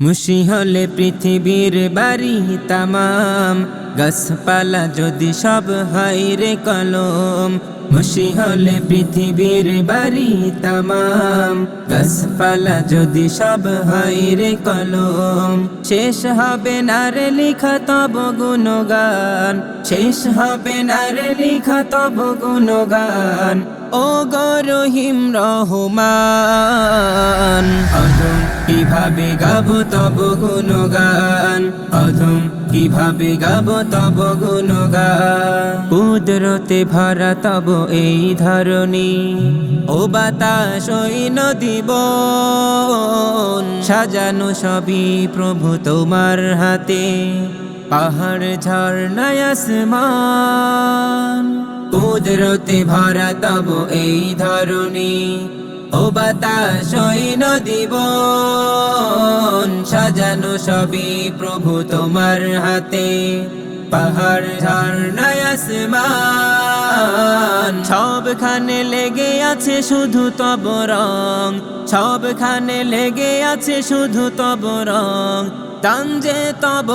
মুশি হলে পৃথিবীর বাড়ি তামাম। গাছপালা যদি সব হয় রে কলম। মুশি হলে পৃথিবীর বাড়ি তামাম। গাছপালা যদি সব হয় রে কলম। শেষ হবে না রে লিখা তব গুণগান। শেষ হবে না রে লিখা তব গুণগান। ও গরহিম রহমান। অধম, কীভাবে গাবো তব গুণগান? অধম, কীভাবে গাবো তব গুণগান? কুদরতে ভরা তব এই ধরনী ও বাতাস ওই নদীব সাজানো সবই প্রভু তোমার হাতে। পাহাড়, ঝর্ণায় আসমান। কুদরতে ভরা তব এই ধরণী। ও বাতাস নদীব সাজানো সবই প্রভু তোমার হাতে। পাহাড়, ঝর্ণায় আসমান। সবখানে লেগে আছে শুধু তব রং। সবখানে লেগে আছে শুধু তব রং। তাঞ্জে তব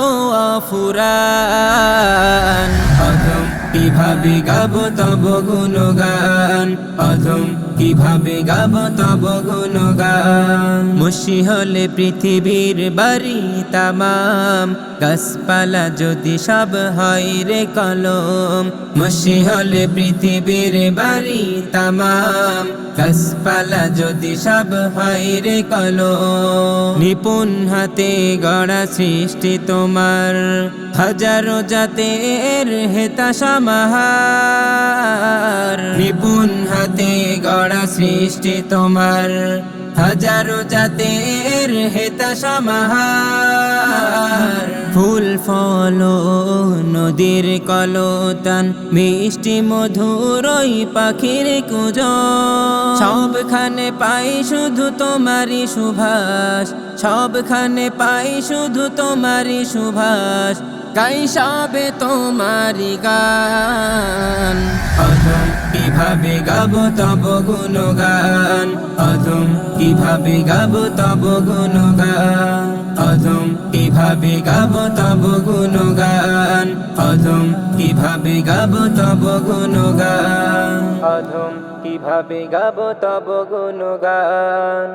অফুরান। অধম কীভাবে গাব তব গুণগান। অধম কীভাবে গাবো তব গুণগান? মুশি হলে পৃথিবীর বাড়ি তামাম। গাছপালা যদি সব হয় রে কলম। মুশি হলে পৃথিবীর বাড়ি তামাম। গাছপালা যদি সব হয় রে কলম। নিপুণ হাতে গড়া সৃষ্টি তোমার। হাজারো জাতের হেতা সমাহার। সৃষ্টি তোমার হাজারো জাতের হেতা সমাহার। ফুল, ফল নদীর কলতান, মিষ্টি মধুরই পাখির কুজ সবখানে পাই শুধু তোমারই সুভাষ, সবখানে পাই শুধু তোমারই সুভাষ। গাই সবে তোমারি গান। অধম কীভাবে গাবো তব গুণগান? অধম কীভাবে গাবো তব গুণগান? অধম কীভাবে গাবো তব গুণগান? অধম কীভাবে গাবো তব গুণগান? অধম কীভাবে গাবো তব গুণগান?